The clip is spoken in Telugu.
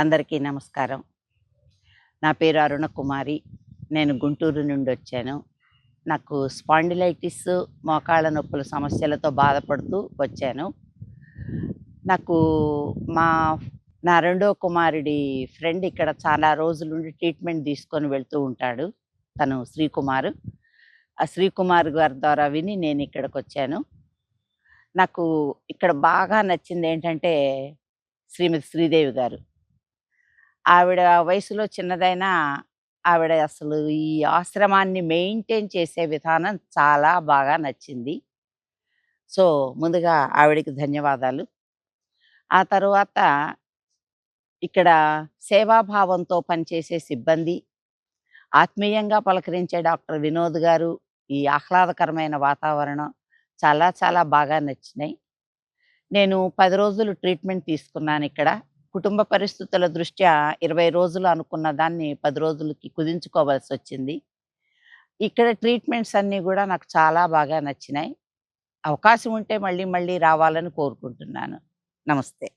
అందరికీ నమస్కారం. నా పేరు అరుణ కుమారి. నేను గుంటూరు నుండి వచ్చాను. నాకు స్పాండిలైటిస్ మోకాళ్ళ నొప్పుల సమస్యలతో బాధపడుతూ వచ్చాను. నాకు మా నా రెండో కుమారుడి ఫ్రెండ్ ఇక్కడ చాలా రోజుల నుండి ట్రీట్మెంట్ తీసుకొని వెళ్తూ ఉంటాడు. తను శ్రీకుమార్. ఆ శ్రీకుమార్ గారి ద్వారా విని నేను ఇక్కడికి వచ్చాను. నాకు ఇక్కడ బాగా నచ్చింది ఏంటంటే శ్రీమతి శ్రీదేవి గారు. ఆవిడ వయసులో చిన్నదైనా ఆవిడ అసలు ఈ ఆశ్రమాన్ని మెయింటైన్ చేసే విధానం చాలా బాగా నచ్చింది. సో ముందుగా ఆవిడకి ధన్యవాదాలు. ఆ తరువాత ఇక్కడ సేవాభావంతో పనిచేసే సిబ్బంది ఆత్మీయంగా పలకరించే డాక్టర్ వినోద్ గారు ఈ ఆహ్లాదకరమైన వాతావరణం చాలా చాలా బాగా నచ్చినాయి. నేను పది రోజులు ట్రీట్మెంట్ తీసుకున్నాను ఇక్కడ. కుటుంబ పరిస్థితుల దృష్ట్యా ఇరవై రోజులు అనుకున్న దాన్ని పది రోజులకి కుదించుకోవాల్సి వచ్చింది ఇక్కడ ట్రీట్మెంట్స్ అన్నీ కూడా నాకు చాలా బాగా నచ్చినాయి. అవకాశం ఉంటే మళ్ళీ మళ్ళీ రావాలని కోరుకుంటున్నాను. నమస్తే.